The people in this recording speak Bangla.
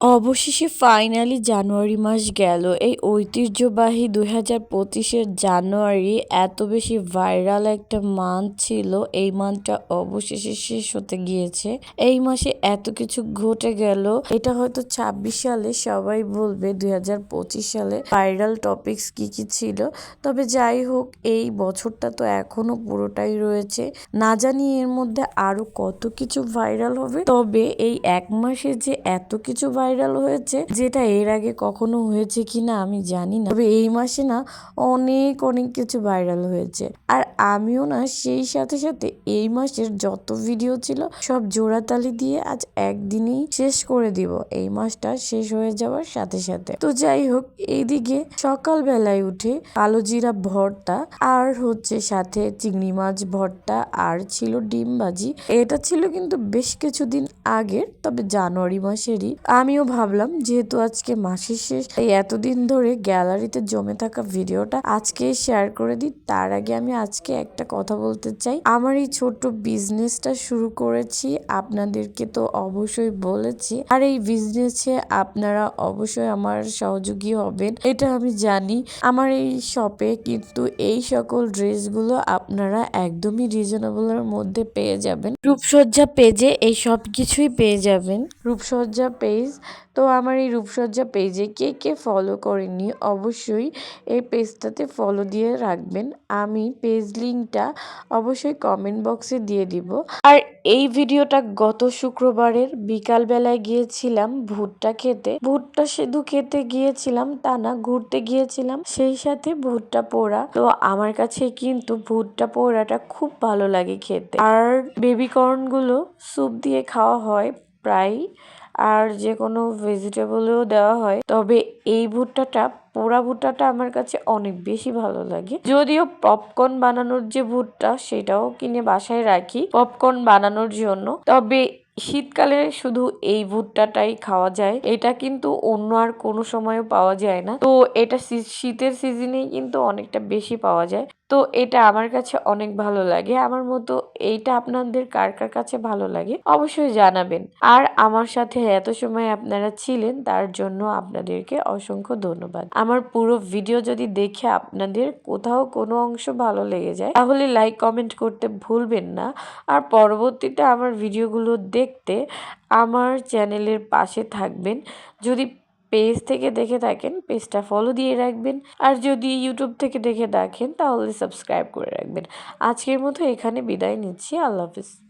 অবশেষে ফাইনালি জানুয়ারি মাস গেল। এই ঐতিহ্যবাহী দুই হাজার পঁচিশের জানুয়ারি এত বেশি ভাইরাল একটা মান্থ ছিল। এই মান্থটা অবশেষে শেষ হতে গিয়েছে। এই মাসে এত কিছু ঘটে গেল। এটা হয়তো ছাব্বিশ সালে সবাই বলবে, দুই হাজার পঁচিশ সালে ভাইরাল টপিকস কি কি ছিল। তবে যাই হোক, এই বছরটা তো এখনও পুরোটাই রয়েছে। না জানি এর মধ্যে আরও কত কিছু ভাইরাল হবে। তবে এই এক মাসে যে এত কিছু ভাইরাল হয়েছে, যেটা এর আগে কখনো হয়েছে কিনা আমি জানি না। তবে এই মাসে না অনেক অনেক কিছু ভাইরাল হয়েছে। আর আমিও না সেই সাথে সাথে এই মাসের যত ভিডিও ছিল সব জোড়াতালি দিয়ে আজ একদিনেই শেষ করে দিব। এই মাসটা শেষ হয়ে যাওয়ার সাথে সাথে। তো যাই হোক, এইদিকে সকাল বেলায় উঠে কালো জিরা ভর্তা আর হচ্ছে সাথে চিংড়ি মাছ ভর্তা আর ছিল ডিম ভাজি। এটা ছিল কিন্তু বেশ কিছুদিন আগের, তবে জানুয়ারি মাসেরই। আমি আমিও ভাবলাম, যেহেতু আজকে মাসের শেষ এই এতদিন ধরে গ্যালারিতে জমে থাকা ভিডিওটা আজকে শেয়ার করে দিই। তার আগে আমি আজকে একটা কথা বলতে চাই। আমার এই ছোট্ট বিজনেসটা শুরু করেছি, আপনাদেরকে তো অবশ্যই বলেছি। আর এই বিজনেসে আপনারা অবশ্যই আমার সহযোগী হবেন, এটা আমি জানি। আমার এই শপে কিন্তু এই সকল ড্রেসগুলো আপনারা একদমই রিজনেবলের মধ্যে পেয়ে যাবেন। রূপসজ্জা পেজে এই সব কিছুই পেয়ে যাবেন। রূপসজ্জা পেজ। তো আমার এই রূপসজ্জা পেজে কে কে ফলো করেননি অবশ্যই এই পেজটাতে ফলো দিয়ে রাখবেন। আমি পেজ লিঙ্কটা অবশ্যই কমেন্ট বক্সে দিয়ে দিব। আর এই ভিডিওটা গত শুক্রবারের বিকালবেলায় গিয়েছিলাম ভুট্টা খেতে। ভুট্টা শুধু খেতে গিয়েছিলাম, তা না, ঘুরতে গিয়েছিলাম, সেই সাথে ভুট্টা পোড়া। তো আমার কাছে কিন্তু ভুট্টা পোড়াটা খুব ভালো লাগে খেতে। আর বেবিকর্নগুলো স্যুপ দিয়ে খাওয়া হয়। প্রায় আর যে কোনো ভেজিটেবলেও দেওয়া হয়। তবে এই ভুট্টাটা, পোড়া ভুট্টাটা আমার কাছে অনেক বেশি ভালো লাগে। যদিও পপকর্ন বানানোর যে ভুট্টা, সেটাও কিনে বাসায় রাখি। পপকর্ন বানানোর জন্য। তবে শীতকালে শুধু এই ভুট্টাটাই খাওয়া যায়। এটা কিন্তু অন্য আর কোনো সময়ও পাওয়া যায় না। তো এটা শীতের সিজনেই কিন্তু অনেকটা বেশি পাওয়া যায়। তো এটা আমার কাছে অনেক ভালো লাগে। আমার মতো এইটা আপনাদের কার কার কাছে ভালো লাগে অবশ্যই জানাবেন। আর আমার সাথে এত সময় আপনারা ছিলেন, তার জন্য আপনাদেরকে অসংখ্য ধন্যবাদ। আমার পুরো ভিডিও যদি দেখে আপনাদের কোথাও কোনো অংশ ভালো লেগে যায়, তাহলে লাইক কমেন্ট করতে ভুলবেন না। আর পরবর্তীতে আমার ভিডিওগুলো দেখতে আমার চ্যানেলের পাশে থাকবেন। যদি পেজ থেকে দেখে থাকেন, পেজটা ফলো দিয়ে রাখবেন। আর যদি ইউটিউব থেকে দেখে দেখেন, তাহলে সাবস্ক্রাইব করে রাখবেন। আজকের মতো এখানে বিদায় নিচ্ছি। আল্লাহ হাফিজ।